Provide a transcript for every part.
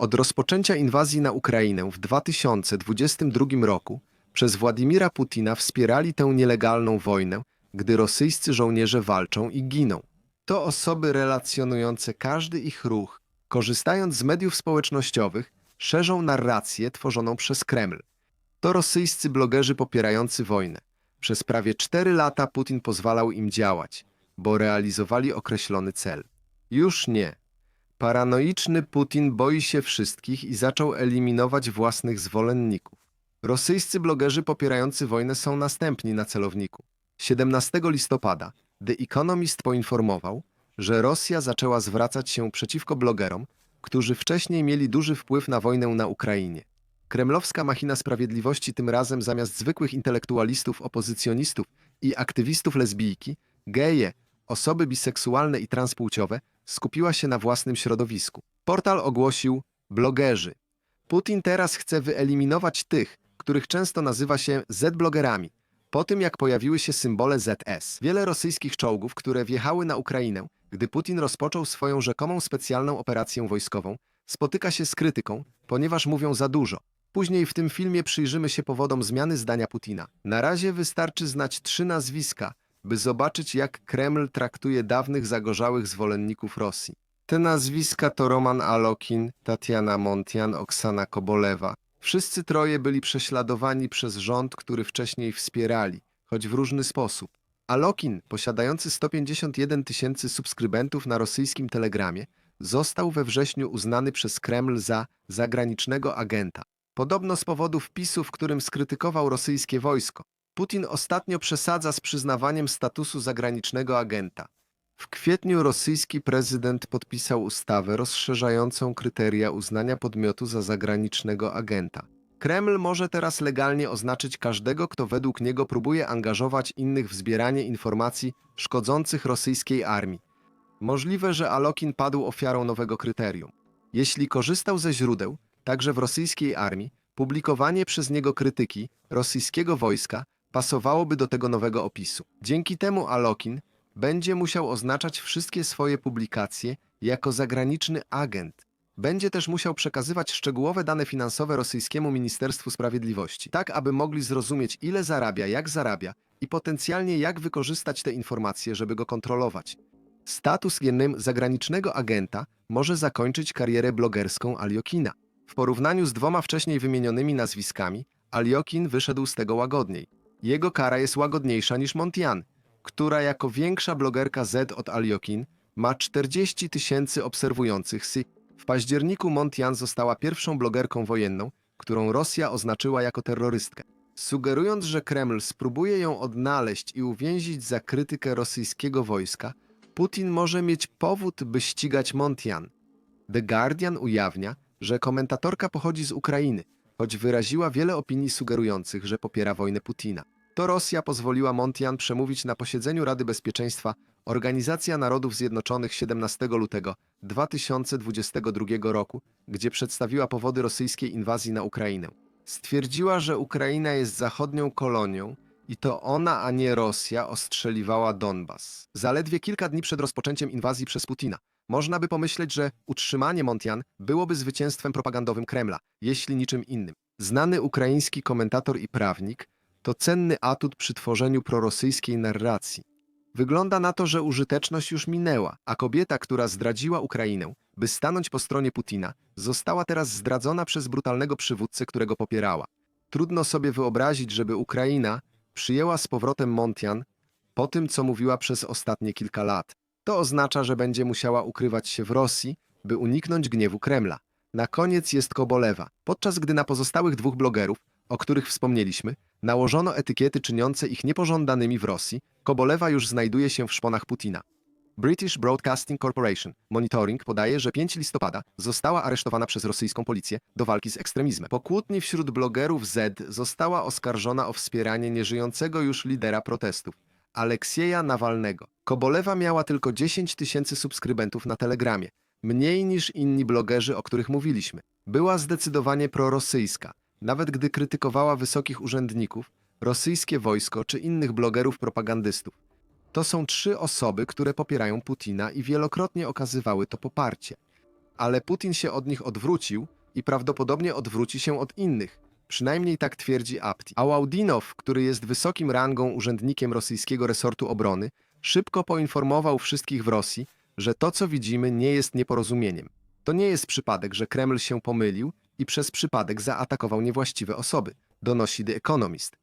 Od rozpoczęcia inwazji na Ukrainę w 2022 roku przez Władimira Putina wspierali tę nielegalną wojnę, gdy rosyjscy żołnierze walczą i giną. To osoby relacjonujące każdy ich ruch, korzystając z mediów społecznościowych, szerzą narrację tworzoną przez Kreml. To rosyjscy blogerzy popierający wojnę. Przez prawie 4 lata Putin pozwalał im działać, bo realizowali określony cel. Już nie. Paranoiczny Putin boi się wszystkich i zaczął eliminować własnych zwolenników. Rosyjscy blogerzy popierający wojnę są następni na celowniku. 17 listopada The Economist poinformował, że Rosja zaczęła zwracać się przeciwko blogerom, którzy wcześniej mieli duży wpływ na wojnę na Ukrainie. Kremlowska machina sprawiedliwości tym razem zamiast zwykłych intelektualistów, opozycjonistów i aktywistów lesbijki, geje, osoby biseksualne i transpłciowe skupiła się na własnym środowisku. Portal ogłosił blogerzy. Putin teraz chce wyeliminować tych, których często nazywa się Z-blogerami. Po tym, jak pojawiły się symbole ZS, wiele rosyjskich czołgów, które wjechały na Ukrainę, gdy Putin rozpoczął swoją rzekomą specjalną operację wojskową, spotyka się z krytyką, ponieważ mówią za dużo. Później w tym filmie przyjrzymy się powodom zmiany zdania Putina. Na razie wystarczy znać trzy nazwiska, by zobaczyć, jak Kreml traktuje dawnych zagorzałych zwolenników Rosji. Te nazwiska to Roman Alokin, Tatiana Montian, Oksana Kobolewa. Wszyscy troje byli prześladowani przez rząd, który wcześniej wspierali, choć w różny sposób. Alokin, posiadający 151 tysięcy subskrybentów na rosyjskim telegramie, został we wrześniu uznany przez Kreml za zagranicznego agenta. Podobno z powodu wpisu, w którym skrytykował rosyjskie wojsko. Putin ostatnio przesadza z przyznawaniem statusu zagranicznego agenta. W kwietniu rosyjski prezydent podpisał ustawę rozszerzającą kryteria uznania podmiotu za zagranicznego agenta. Kreml może teraz legalnie oznaczyć każdego, kto według niego próbuje angażować innych w zbieranie informacji szkodzących rosyjskiej armii. Możliwe, że Alokin padł ofiarą nowego kryterium. Jeśli korzystał ze źródeł, także w rosyjskiej armii, publikowanie przez niego krytyki rosyjskiego wojska pasowałoby do tego nowego opisu. Dzięki temu Alokin będzie musiał oznaczać wszystkie swoje publikacje jako zagraniczny agent. Będzie też musiał przekazywać szczegółowe dane finansowe rosyjskiemu Ministerstwu Sprawiedliwości, tak aby mogli zrozumieć, ile zarabia, jak zarabia i potencjalnie jak wykorzystać te informacje, żeby go kontrolować. Status jednym zagranicznego agenta może zakończyć karierę blogerską Aliokina. W porównaniu z dwoma wcześniej wymienionymi nazwiskami, Aliokin wyszedł z tego łagodniej. Jego kara jest łagodniejsza niż Montian, która jako większa blogerka Z od Aliokin ma 40 tysięcy obserwujących si. W październiku Montian została pierwszą blogerką wojenną, którą Rosja oznaczyła jako terrorystkę. Sugerując, że Kreml spróbuje ją odnaleźć i uwięzić za krytykę rosyjskiego wojska, Putin może mieć powód, by ścigać Montian. The Guardian ujawnia, że komentatorka pochodzi z Ukrainy, choć wyraziła wiele opinii sugerujących, że popiera wojnę Putina. To Rosja pozwoliła Montian przemówić na posiedzeniu Rady Bezpieczeństwa Organizacja Narodów Zjednoczonych 17 lutego 2022 roku, gdzie przedstawiła powody rosyjskiej inwazji na Ukrainę. Stwierdziła, że Ukraina jest zachodnią kolonią i to ona, a nie Rosja, ostrzeliwała Donbas. Zaledwie kilka dni przed rozpoczęciem inwazji przez Putina. Można by pomyśleć, że utrzymanie Montian byłoby zwycięstwem propagandowym Kremla, jeśli niczym innym. Znany ukraiński komentator i prawnik to cenny atut przy tworzeniu prorosyjskiej narracji. Wygląda na to, że użyteczność już minęła, a kobieta, która zdradziła Ukrainę, by stanąć po stronie Putina, została teraz zdradzona przez brutalnego przywódcę, którego popierała. Trudno sobie wyobrazić, żeby Ukraina przyjęła z powrotem Montian po tym, co mówiła przez ostatnie kilka lat. To oznacza, że będzie musiała ukrywać się w Rosji, by uniknąć gniewu Kremla. Na koniec jest Kobolewa, podczas gdy na pozostałych dwóch blogerów, o których wspomnieliśmy, nałożono etykiety czyniące ich niepożądanymi w Rosji, Kobolewa już znajduje się w szponach Putina. British Broadcasting Corporation Monitoring podaje, że 5 listopada została aresztowana przez rosyjską policję do walki z ekstremizmem. Po kłótni wśród blogerów Z została oskarżona o wspieranie nieżyjącego już lidera protestów, Aleksieja Nawalnego. Kobolewa miała tylko 10 tysięcy subskrybentów na Telegramie, mniej niż inni blogerzy, o których mówiliśmy. Była zdecydowanie prorosyjska, nawet gdy krytykowała wysokich urzędników, rosyjskie wojsko czy innych blogerów propagandystów. To są trzy osoby, które popierają Putina i wielokrotnie okazywały to poparcie. ale Putin się od nich odwrócił i prawdopodobnie odwróci się od innych. Przynajmniej tak twierdzi Apti. Ałaudinow, który jest wysokim rangą urzędnikiem rosyjskiego resortu obrony, szybko poinformował wszystkich w Rosji, że to, co widzimy, nie jest nieporozumieniem. To nie jest przypadek, że Kreml się pomylił i przez przypadek zaatakował niewłaściwe osoby, donosi The Economist.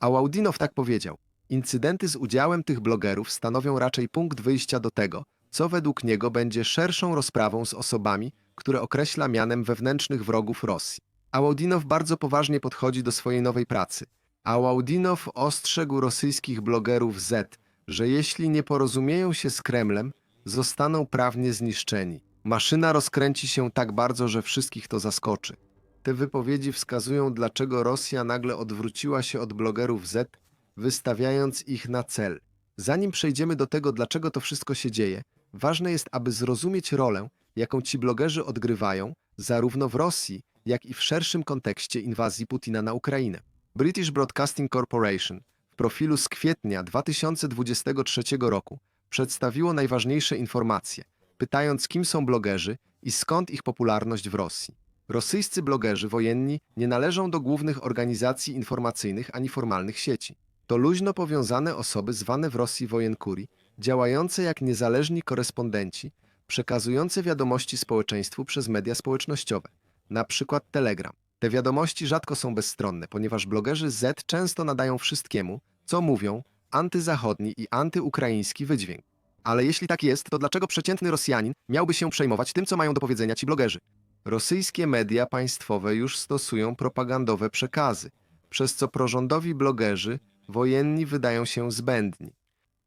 Ałaudinow tak powiedział. Incydenty z udziałem tych blogerów stanowią raczej punkt wyjścia do tego, co według niego będzie szerszą rozprawą z osobami, które określa mianem wewnętrznych wrogów Rosji. Ałaudinow bardzo poważnie podchodzi do swojej nowej pracy. Ałaudinow ostrzegł rosyjskich blogerów Z, że jeśli nie porozumieją się z Kremlem, zostaną prawnie zniszczeni. Maszyna rozkręci się tak bardzo, że wszystkich to zaskoczy. Te wypowiedzi wskazują, dlaczego Rosja nagle odwróciła się od blogerów Z, wystawiając ich na cel. Zanim przejdziemy do tego, dlaczego to wszystko się dzieje, ważne jest, aby zrozumieć rolę, jaką ci blogerzy odgrywają, zarówno w Rosji, jak i w szerszym kontekście inwazji Putina na Ukrainę. British Broadcasting Corporation w profilu z kwietnia 2023 roku przedstawiło najważniejsze informacje, pytając, kim są blogerzy i skąd ich popularność w Rosji. Rosyjscy blogerzy wojenni nie należą do głównych organizacji informacyjnych ani formalnych sieci. To luźno powiązane osoby zwane w Rosji wojenkuri, działające jak niezależni korespondenci, przekazujące wiadomości społeczeństwu przez media społecznościowe, na przykład Telegram. Te wiadomości rzadko są bezstronne, ponieważ blogerzy Z często nadają wszystkiemu, co mówią, antyzachodni i antyukraiński wydźwięk. Ale jeśli tak jest, to dlaczego przeciętny Rosjanin miałby się przejmować tym, co mają do powiedzenia ci blogerzy? Rosyjskie media państwowe już stosują propagandowe przekazy, przez co prorządowi blogerzy wojenni wydają się zbędni.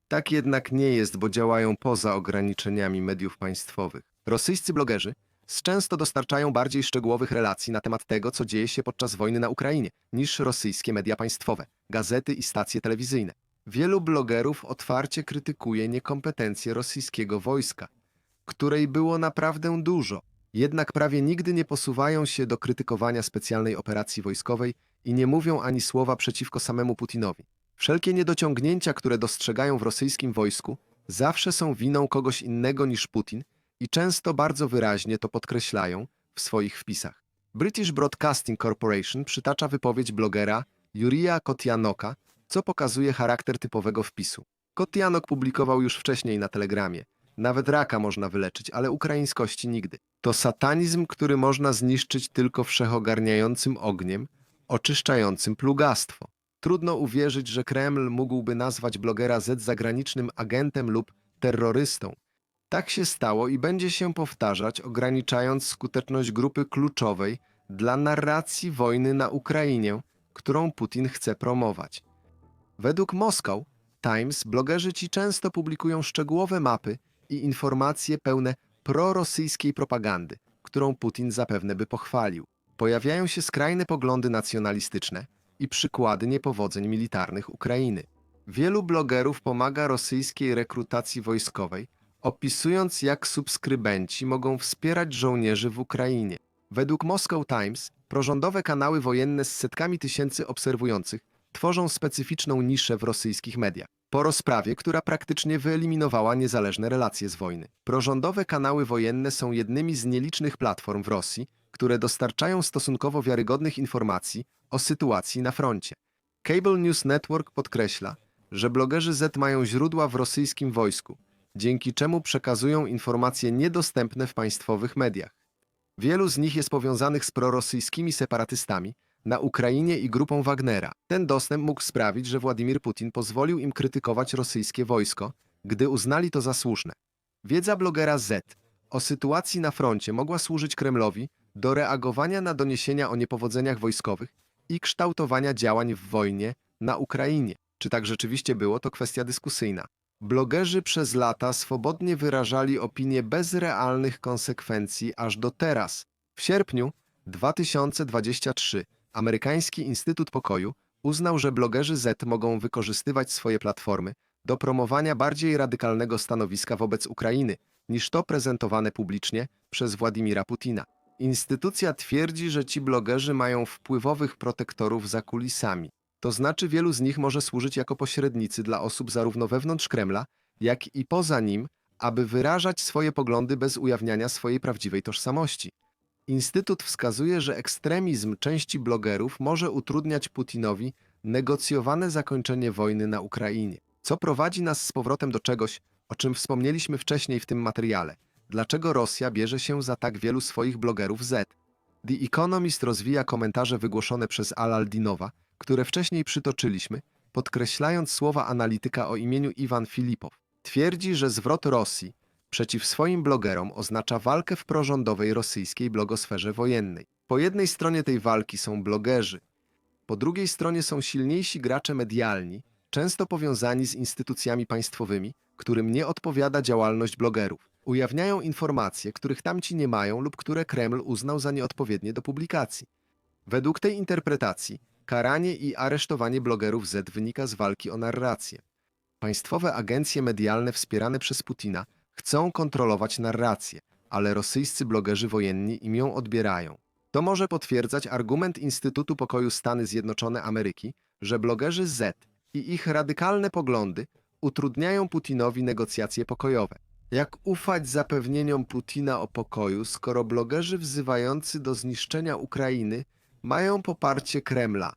Tak jednak nie jest, bo działają poza ograniczeniami mediów państwowych. Rosyjscy blogerzy często dostarczają bardziej szczegółowych relacji na temat tego, co dzieje się podczas wojny na Ukrainie, niż rosyjskie media państwowe, gazety i stacje telewizyjne. Wielu blogerów otwarcie krytykuje niekompetencje rosyjskiego wojska, której było naprawdę dużo. Jednak prawie nigdy nie posuwają się do krytykowania specjalnej operacji wojskowej i nie mówią ani słowa przeciwko samemu Putinowi. Wszelkie niedociągnięcia, które dostrzegają w rosyjskim wojsku, zawsze są winą kogoś innego niż Putin i często bardzo wyraźnie to podkreślają w swoich wpisach. British Broadcasting Corporation przytacza wypowiedź blogera Jurija Kotianoka, co pokazuje charakter typowego wpisu. Kotianok publikował już wcześniej na Telegramie. Nawet raka można wyleczyć, ale ukraińskości nigdy. To satanizm, który można zniszczyć tylko wszechogarniającym ogniem, oczyszczającym plugastwo. Trudno uwierzyć, że Kreml mógłby nazwać blogera Z zagranicznym agentem lub terrorystą. Tak się stało i będzie się powtarzać, ograniczając skuteczność grupy kluczowej dla narracji wojny na Ukrainie, którą Putin chce promować. Według Moskau Times blogerzy ci często publikują szczegółowe mapy i informacje pełne prorosyjskiej propagandy, którą Putin zapewne by pochwalił. Pojawiają się skrajne poglądy nacjonalistyczne i przykłady niepowodzeń militarnych Ukrainy. Wielu blogerów pomaga rosyjskiej rekrutacji wojskowej, opisując jak subskrybenci mogą wspierać żołnierzy w Ukrainie. Według Moscow Times prorządowe kanały wojenne z setkami tysięcy obserwujących tworzą specyficzną niszę w rosyjskich mediach. Po rozprawie, która praktycznie wyeliminowała niezależne relacje z wojny. Prorządowe kanały wojenne są jednymi z nielicznych platform w Rosji, które dostarczają stosunkowo wiarygodnych informacji o sytuacji na froncie. Cable News Network podkreśla, że blogerzy Z mają źródła w rosyjskim wojsku, dzięki czemu przekazują informacje niedostępne w państwowych mediach. Wielu z nich jest powiązanych z prorosyjskimi separatystami na Ukrainie i grupą Wagnera. Ten dostęp mógł sprawić, że Władimir Putin pozwolił im krytykować rosyjskie wojsko, gdy uznali to za słuszne. Wiedza blogera Z o sytuacji na froncie mogła służyć Kremlowi do reagowania na doniesienia o niepowodzeniach wojskowych i kształtowania działań w wojnie na Ukrainie. Czy tak rzeczywiście było, to kwestia dyskusyjna. Blogerzy przez lata swobodnie wyrażali opinie bez realnych konsekwencji aż do teraz. W sierpniu 2023 Amerykański Instytut Pokoju uznał, że blogerzy Z mogą wykorzystywać swoje platformy do promowania bardziej radykalnego stanowiska wobec Ukrainy niż to prezentowane publicznie przez Władimira Putina. Instytucja twierdzi, że ci blogerzy mają wpływowych protektorów za kulisami. To znaczy wielu z nich może służyć jako pośrednicy dla osób zarówno wewnątrz Kremla, jak i poza nim, aby wyrażać swoje poglądy bez ujawniania swojej prawdziwej tożsamości. Instytut wskazuje, że ekstremizm części blogerów może utrudniać Putinowi negocjowane zakończenie wojny na Ukrainie, co prowadzi nas z powrotem do czegoś, o czym wspomnieliśmy wcześniej w tym materiale. Dlaczego Rosja bierze się za tak wielu swoich blogerów Z? The Economist rozwija komentarze wygłoszone przez Al-Aldinowa, które wcześniej przytoczyliśmy, podkreślając słowa analityka o imieniu Iwan Filipow. Twierdzi, że zwrot Rosji przeciw swoim blogerom oznacza walkę w prorządowej rosyjskiej blogosferze wojennej. Po jednej stronie tej walki są blogerzy, po drugiej stronie są silniejsi gracze medialni, często powiązani z instytucjami państwowymi, którym nie odpowiada działalność blogerów. Ujawniają informacje, których tamci nie mają lub które Kreml uznał za nieodpowiednie do publikacji. Według tej interpretacji karanie i aresztowanie blogerów Z wynika z walki o narrację. Państwowe agencje medialne wspierane przez Putina chcą kontrolować narrację, ale rosyjscy blogerzy wojenni im ją odbierają. To może potwierdzać argument Instytutu Pokoju Stany Zjednoczone Ameryki, że blogerzy Z i ich radykalne poglądy utrudniają Putinowi negocjacje pokojowe. Jak ufać zapewnieniom Putina o pokoju, skoro blogerzy wzywający do zniszczenia Ukrainy mają poparcie Kremla?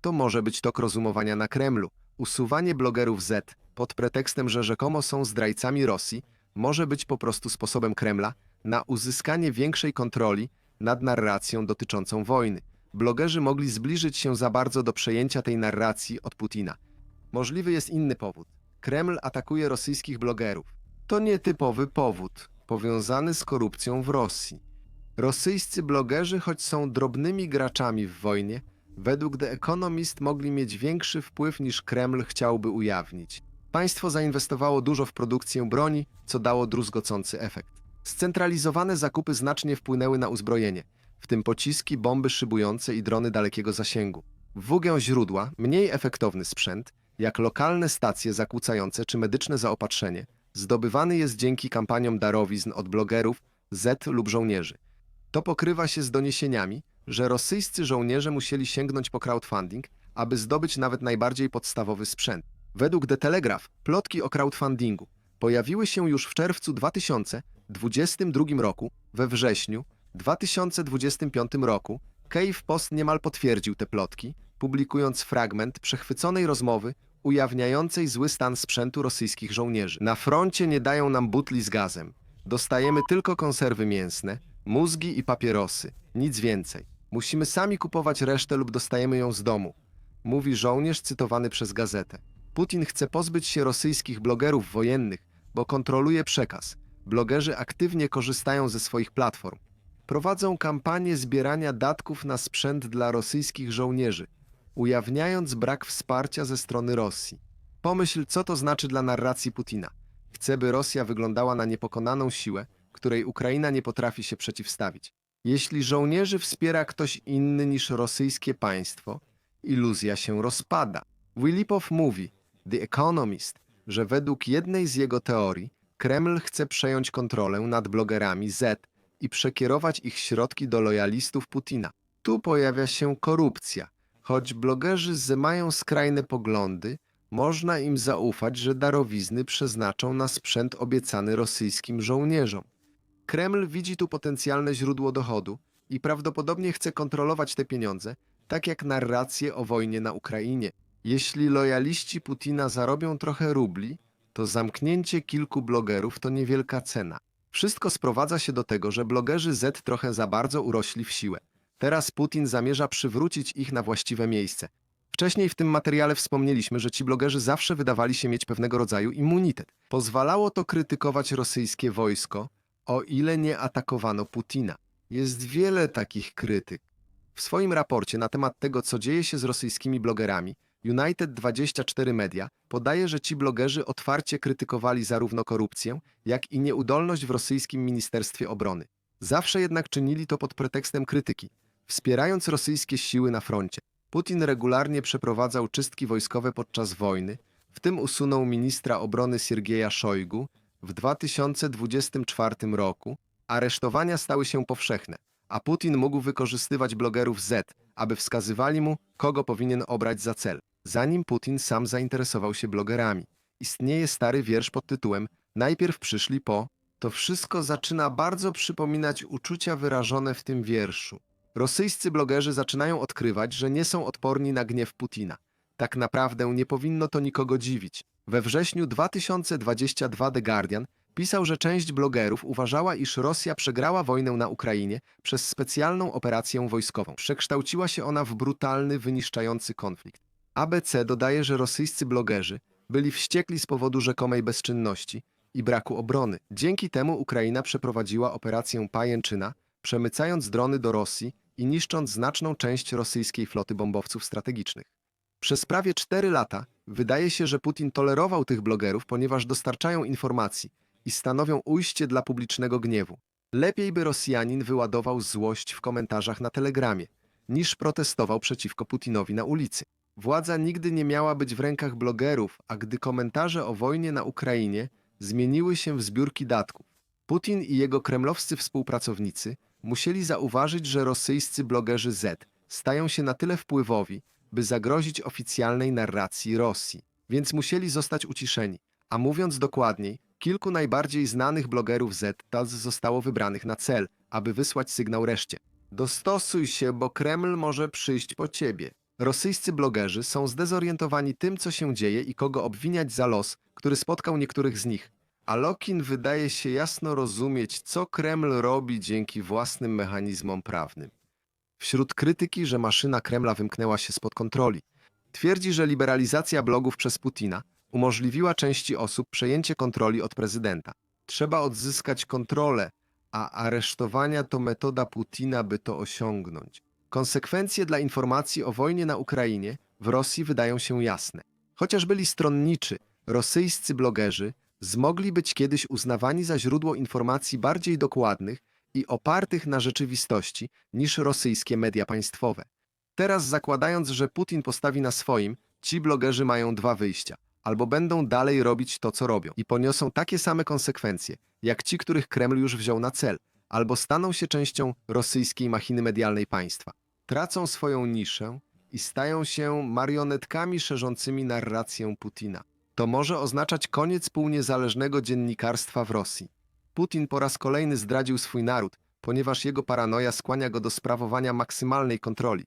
To może być tok rozumowania na Kremlu. Usuwanie blogerów Z pod pretekstem, że rzekomo są zdrajcami Rosji, może być po prostu sposobem Kremla na uzyskanie większej kontroli nad narracją dotyczącą wojny. Blogerzy mogli zbliżyć się za bardzo do przejęcia tej narracji od Putina. Możliwy jest inny powód. Kreml atakuje rosyjskich blogerów. To nietypowy powód, powiązany z korupcją w Rosji. Rosyjscy blogerzy, choć są drobnymi graczami w wojnie, według The Economist mogli mieć większy wpływ niż Kreml chciałby ujawnić. Państwo zainwestowało dużo w produkcję broni, co dało druzgocący efekt. Scentralizowane zakupy znacznie wpłynęły na uzbrojenie, w tym pociski, bomby szybujące i drony dalekiego zasięgu. W źródła mniej efektowny sprzęt, jak lokalne stacje zakłócające czy medyczne zaopatrzenie, zdobywany jest dzięki kampaniom darowizn od blogerów Z lub żołnierzy. To pokrywa się z doniesieniami, że rosyjscy żołnierze musieli sięgnąć po crowdfunding, aby zdobyć nawet najbardziej podstawowy sprzęt. Według The Telegraph plotki o crowdfundingu pojawiły się już w czerwcu 2022 roku, we wrześniu 2025 roku Cave Post niemal potwierdził te plotki, publikując fragment przechwyconej rozmowy ujawniającej zły stan sprzętu rosyjskich żołnierzy. Na froncie nie dają nam butli z gazem. Dostajemy tylko konserwy mięsne, mózgi i papierosy. Nic więcej. Musimy sami kupować resztę lub dostajemy ją z domu. Mówi żołnierz cytowany przez gazetę. Putin chce pozbyć się rosyjskich blogerów wojennych, bo kontroluje przekaz. Blogerzy aktywnie korzystają ze swoich platform. Prowadzą kampanię zbierania datków na sprzęt dla rosyjskich żołnierzy, ujawniając brak wsparcia ze strony Rosji. Pomyśl, co to znaczy dla narracji Putina. Chce, by Rosja wyglądała na niepokonaną siłę, której Ukraina nie potrafi się przeciwstawić. Jeśli żołnierzy wspiera ktoś inny niż rosyjskie państwo, iluzja się rozpada. Willipow mówi, The Economist, że według jednej z jego teorii Kreml chce przejąć kontrolę nad blogerami Z i przekierować ich środki do lojalistów Putina. Tu pojawia się korupcja. Choć blogerzy Z mają skrajne poglądy, można im zaufać, że darowizny przeznaczą na sprzęt obiecany rosyjskim żołnierzom. Kreml widzi tu potencjalne źródło dochodu i prawdopodobnie chce kontrolować te pieniądze, tak jak narrację o wojnie na Ukrainie. Jeśli lojaliści Putina zarobią trochę rubli, to zamknięcie kilku blogerów to niewielka cena. Wszystko sprowadza się do tego, że blogerzy Z trochę za bardzo urośli w siłę. Teraz Putin zamierza przywrócić ich na właściwe miejsce. Wcześniej w tym materiale wspomnieliśmy, że ci blogerzy zawsze wydawali się mieć pewnego rodzaju immunitet. Pozwalało to krytykować rosyjskie wojsko, o ile nie atakowano Putina. Jest wiele takich krytyk. W swoim raporcie na temat tego, co dzieje się z rosyjskimi blogerami, United24 Media podaje, że ci blogerzy otwarcie krytykowali zarówno korupcję, jak i nieudolność w rosyjskim Ministerstwie Obrony. Zawsze jednak czynili to pod pretekstem krytyki, wspierając rosyjskie siły na froncie. Putin regularnie przeprowadzał czystki wojskowe podczas wojny, w tym usunął ministra obrony Siergieja Szojgu w 2024 roku. Aresztowania stały się powszechne, a Putin mógł wykorzystywać blogerów Z, aby wskazywali mu, kogo powinien obrać za cel. Zanim Putin sam zainteresował się blogerami, istnieje stary wiersz pod tytułem Najpierw przyszli po. To wszystko zaczyna bardzo przypominać uczucia wyrażone w tym wierszu. Rosyjscy blogerzy zaczynają odkrywać, że nie są odporni na gniew Putina. Tak naprawdę nie powinno to nikogo dziwić. We wrześniu 2022 The Guardian pisał, że część blogerów uważała, iż Rosja przegrała wojnę na Ukrainie przez specjalną operację wojskową. Przekształciła się ona w brutalny, wyniszczający konflikt. ABC dodaje, że rosyjscy blogerzy byli wściekli z powodu rzekomej bezczynności i braku obrony. Dzięki temu Ukraina przeprowadziła operację Pajęczyna, przemycając drony do Rosji i niszcząc znaczną część rosyjskiej floty bombowców strategicznych. Przez prawie 4 lata wydaje się, że Putin tolerował tych blogerów, ponieważ dostarczają informacji i stanowią ujście dla publicznego gniewu. Lepiej by Rosjanin wyładował złość w komentarzach na Telegramie, niż protestował przeciwko Putinowi na ulicy. Władza nigdy nie miała być w rękach blogerów, a gdy komentarze o wojnie na Ukrainie zmieniły się w zbiórki datków, Putin i jego kremlowscy współpracownicy musieli zauważyć, że rosyjscy blogerzy Z stają się na tyle wpływowi, by zagrozić oficjalnej narracji Rosji, więc musieli zostać uciszeni. A mówiąc dokładniej, kilku najbardziej znanych blogerów Z zostało wybranych na cel, aby wysłać sygnał reszcie. Dostosuj się, bo Kreml może przyjść po ciebie. Rosyjscy blogerzy są zdezorientowani tym, co się dzieje i kogo obwiniać za los, który spotkał niektórych z nich. A Lokin wydaje się jasno rozumieć, co Kreml robi dzięki własnym mechanizmom prawnym. Wśród krytyki, że maszyna Kremla wymknęła się spod kontroli, twierdzi, że liberalizacja blogów przez Putina umożliwiła części osób przejęcie kontroli od prezydenta. Trzeba odzyskać kontrolę, a aresztowania to metoda Putina, by to osiągnąć. Konsekwencje dla informacji o wojnie na Ukrainie w Rosji wydają się jasne. Chociaż byli stronniczy, rosyjscy blogerzy zmogli być kiedyś uznawani za źródło informacji bardziej dokładnych i opartych na rzeczywistości niż rosyjskie media państwowe. Teraz zakładając, że Putin postawi na swoim, ci blogerzy mają dwa wyjścia. Albo będą dalej robić to, co robią i poniosą takie same konsekwencje, jak ci, których Kreml już wziął na cel, albo staną się częścią rosyjskiej machiny medialnej państwa. Tracą swoją niszę i stają się marionetkami szerzącymi narrację Putina. To może oznaczać koniec półniezależnego dziennikarstwa w Rosji. Putin po raz kolejny zdradził swój naród, ponieważ jego paranoja skłania go do sprawowania maksymalnej kontroli.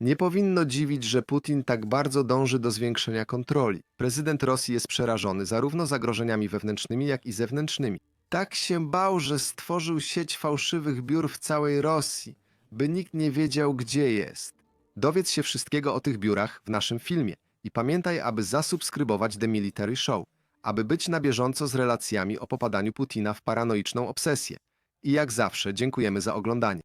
Nie powinno dziwić, że Putin tak bardzo dąży do zwiększenia kontroli. Prezydent Rosji jest przerażony zarówno zagrożeniami wewnętrznymi, jak i zewnętrznymi. Tak się bał, że stworzył sieć fałszywych biur w całej Rosji, by nikt nie wiedział, gdzie jest. Dowiedz się wszystkiego o tych biurach w naszym filmie i pamiętaj, aby zasubskrybować The Military Show, aby być na bieżąco z relacjami o popadaniu Putina w paranoiczną obsesję. I jak zawsze dziękujemy za oglądanie.